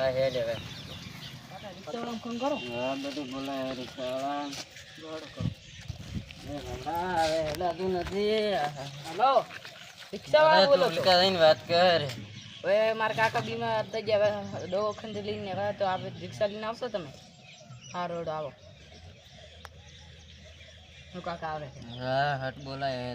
હા હેડ હવે. રિક્ષાવાળાને ફોન કરો હા બધું બોલાય રિક્ષાવાળા કર. મારા કાકા બીમાર થઈ ગયા દવાખાને લઈને ગયા તો આપણે રિક્ષા લઈને આવશો તમે? હા રોડ આવો. કાકા આવે હા હટ બોલાય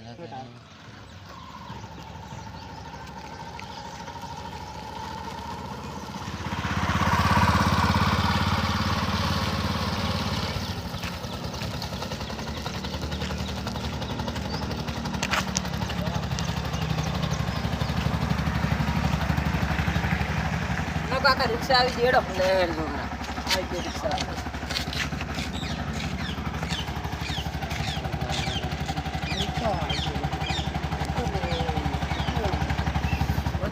કાકા રિક્ષા આવી જેડો લે આવી રિક્ષા.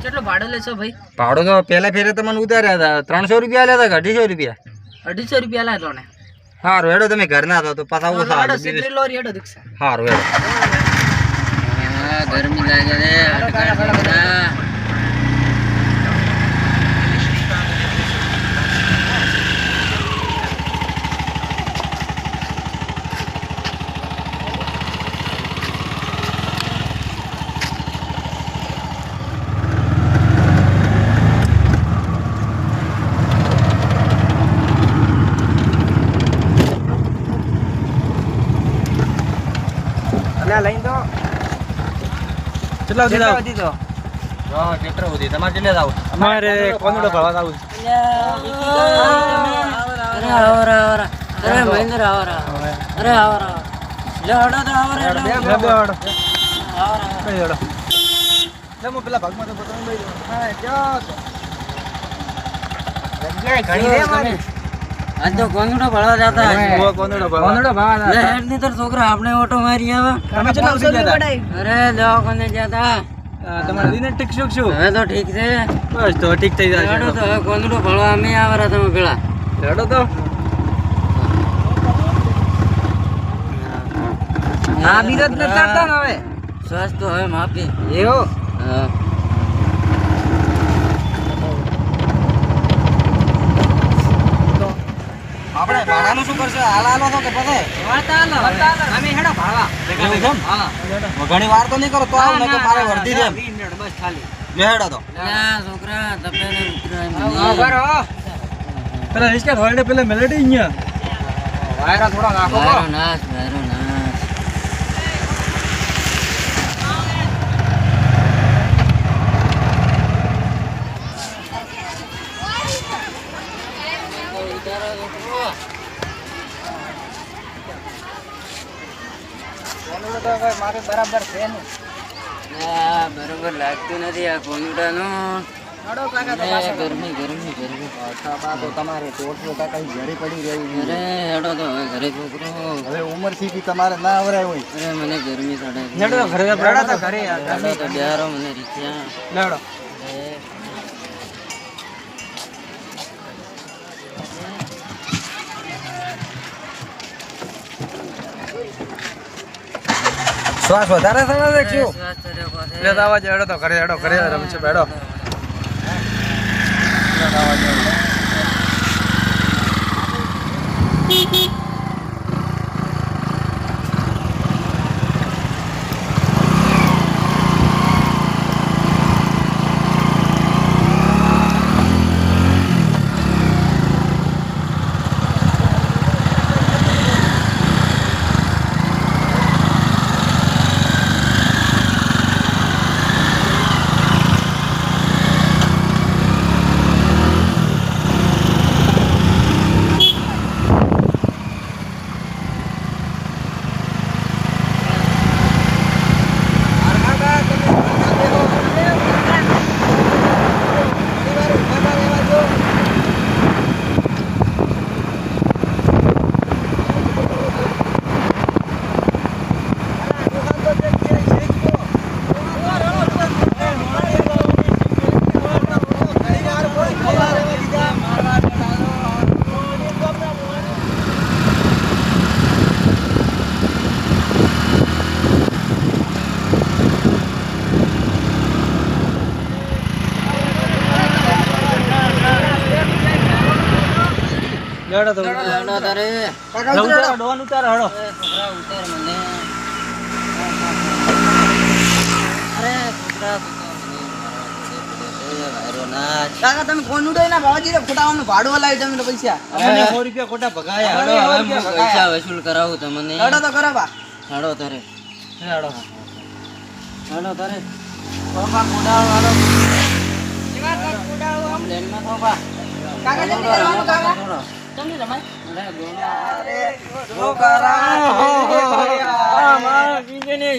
કેટલું ભાડું લેશો ભાઈ? ભાડો તો પહેલા ફેરે તમને ઉતાર્યા હતા. ત્રણસો રૂપિયા લેતા કે અઢીસો રૂપિયા? અઢીસો રૂપિયા તોને? સારું હેડો તમે ઘરના હતા તો પાછા આવો સારું લોરી હેડો રિક્ષા. સારું હેડો. ગરમી લાગે રે અલ્યા લઈને તો. કેટલા સુધી તો. હા કેટલા સુધી. તમારે કેટલે જાવ અમારે કોનડો ભરવા જાવ અરે આવરા આવરા. અરે મહેન્દ્ર આવરા. અરે આવરા. લે હડો તો આવરા હેડો. આવરા. પેલા ભાગમાં તો પતંગ લઈ હા ક્યાં ઘણી રે મારી આજ તો કોંગડો ભળવા જતા. હશે. કોનડો ભરવા લે હેડની તાર છોકરા આપણે ઓટો મારી આવે. તમે સુધી ગયા હતા? અરે દવાખાને જતા. તમારે દિને ઠીક શું શું? હવે તો ઠીક છે. બસ તો ઠીક થઈ હેડો તો હવે કોંગડો ભળવા અમે આવરા તમે પેલા. હેડો તો. હા. બીજો જ નથી હવે? શ્વાસ હવે માપી. એવો? હા. ભાડાનું શું કરશે? હાલ હાલો તો કે પછી અમે હેડો એમ? ઘણી વાર તો નહીં કરો તો આવું ને કે મારે વર્ધી દે. બસ ખાલી લે હેડો તો. છોકરા તપે ને ઉતરાય મને. પેલા રિસ્કા થોડે પેલા મેલેડી અહીંયા. વાયરા થોડા નાખો વાયરો નાશ વાયરો નાશ મારે બરાબર છે ને બરોબર લાગતું નથી આ કોમ્પ્યુટરનું. ગરમી ગરમી ગરમી. તો તમારે ટોટલો કાકા ઘરે પડી રહી અરે હેડો તો હવે ઘરે છોકરો. હવે ઉંમરથી તમારે ના આવરાય હોય. અરે મને ગરમી ચડે હેડો તો ઘરે હેડો તો ઘરે હેડો તો બેહારો મને શ્વાસ વધારે થયો છે શું? લે દાવા જેડો તો ઘરે એડો ઘરે રમ છે બેડો. દાવા જેડો હેડો તો હેડો તારે કાકા ઉતારો. ડોન ઉતારો હેડો ઉતાર મને. અરે છોકરા કાકા તમે કોણ ઉડે ના ભાવજી રે ખોટા અમને ભાડું લાવી તમે તો પૈસા. અમને 100 રૂપિયા ખોટા ભગાયા. હેડો હવે પૈસા વસૂલ કરાવું તમને. હેડો તો કરો બા. તારે. હેડો હેડો તારે. બાપા કુડાળ વાળો પ્લેનમાં તો બા કાકા જલ્દી કરવાનું કાકા. તમને રમાય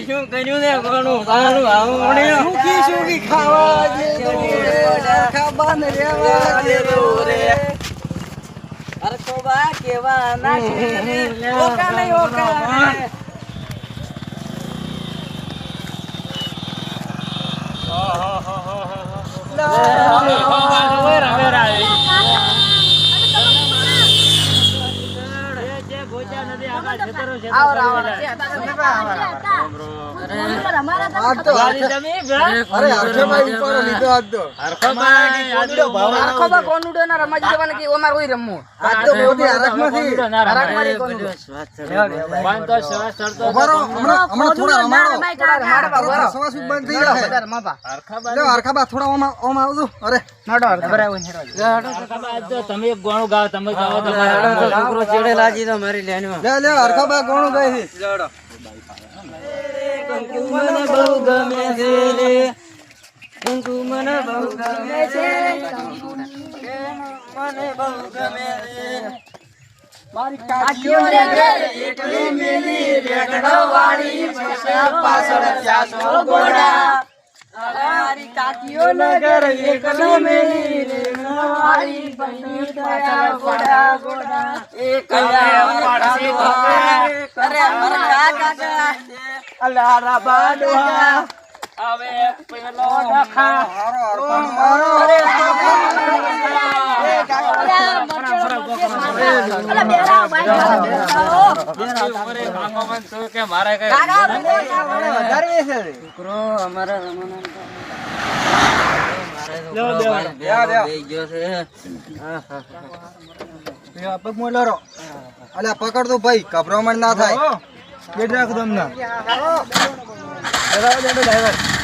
શું કર્યું ને ઘણું સારું આવું સુખી સુખી ખાવા અરે કોબા કેવા ના ઓકા નહીં ઓકા કે ઓમાર કોઈ રમવું? તમે એક ગોણું ગાવ તમે ગાવો તો હેડો તો છોકરો ચેડે લાગી તો મારી લેનમાં. કંકુ મને બહુ ગમે છે રે. કંકુ મને બહુ ગમે છે. મને બહુ ગમે છે. મારી કાકીઓ રે એકલી મેલી રેકડો વાળી પાછળ ચાસો ગોડા. મારી કાકીઓ નગર એકલી મેલી રેકડો વાળી બની થયા ગોડા ગોડા. એક પાડસી અરે મારા કાકા અલારા બાડવા. હવે પેલો ડખા છોકરો અમારા અલ્યા પકડ તો ભાઈ ગભરામણ ના થાય. બેટ રાખ તમને. 来吧，来吧，来吧。